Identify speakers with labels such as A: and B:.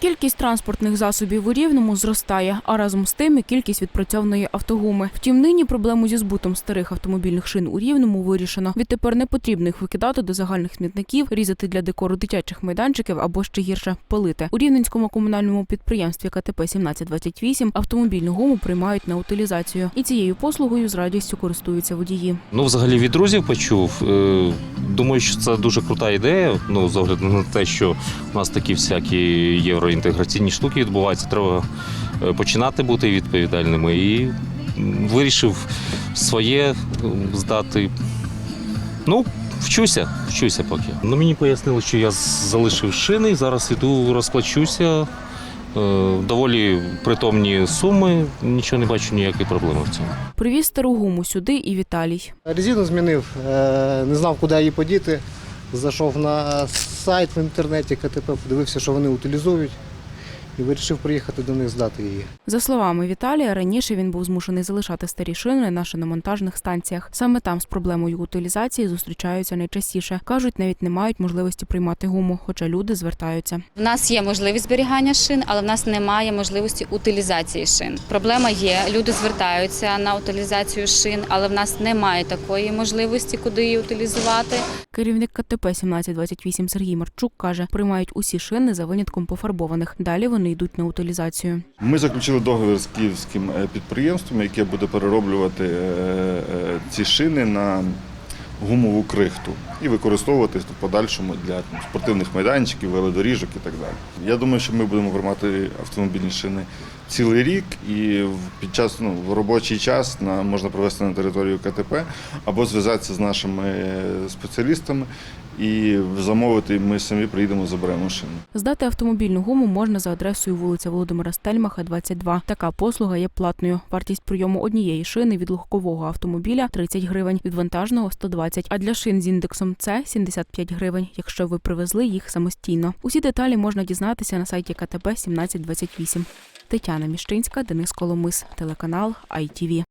A: Кількість транспортних засобів у Рівному зростає, а разом з тим і кількість відпрацьованої автогуми. Втім, нині проблему зі збутом старих автомобільних шин у Рівному вирішено. Відтепер не потрібно їх викидати до загальних смітників, різати для декору дитячих майданчиків або ще гірше палити. У рівненському комунальному підприємстві КТП 1728 автомобільну гуму приймають на утилізацію, і цією послугою з радістю користуються водії.
B: Ну, взагалі від друзів почув. Е, Думаю, що це дуже крута ідея. Ну, з огляду на те, що у нас такі всякі євроінтеграційні штуки відбуваються, треба е, починати бути відповідальними. І вирішив своє здати. Ну, вчуся, вчуся поки. Ну, мені пояснили, що я залишив шини, зараз іду розплачуся. Е, Доволі притомні суми, нічого не бачу ніякої проблеми в цьому.
A: Привіз стару гуму сюди і Віталій.
C: Резину змінив, е, не знав, куди її подіти. Зайшов на сайт в інтернеті КТП, подивився, що вони утилізують, і вирішив приїхати до них здати її.
A: За словами Віталія, раніше він був змушений залишати старі шини на шиномонтажних станціях. Саме там з проблемою утилізації зустрічаються найчастіше. кажуть, навіть не мають можливості приймати гуму, хоча люди звертаються.
D: В нас є можливість зберігання шин, але в нас немає можливості утилізації шин. Проблема є. Люди звертаються на утилізацію шин, але в нас немає такої можливості, куди її утилізувати.
A: Керівник КТП 1728 Сергій Марчук каже, приймають усі шини за винятком пофарбованих. Далі вони йдуть на утилізацію.
E: Ми заключили договір з київським е, підприємством, яке буде перероблювати е, е, ці шини на гумову крихту і використовувати в подальшому для спортивних майданчиків, велодоріжок і так далі. Я думаю, що ми будемо приймати автомобільні шини цілий рік, і під час ну, в робочий час на, можна провести на територію КТП або зв'язатися з нашими спеціалістами і замовити. Ми самі приїдемо, заберемо шини.
A: Здати автомобільну гуму можна за адресою вулиця Володимира Стельмаха, 22. Така послуга є платною. Вартість прийому однієї шини від легкового автомобіля 30 гривень, від вантажного 120, а для шин з індексом С 75 гривень, якщо ви привезли їх самостійно. Усі деталі можна дізнатися на сайті КТП 1728. Тетяна Міщинська, Денис Коломис, телеканал ITV.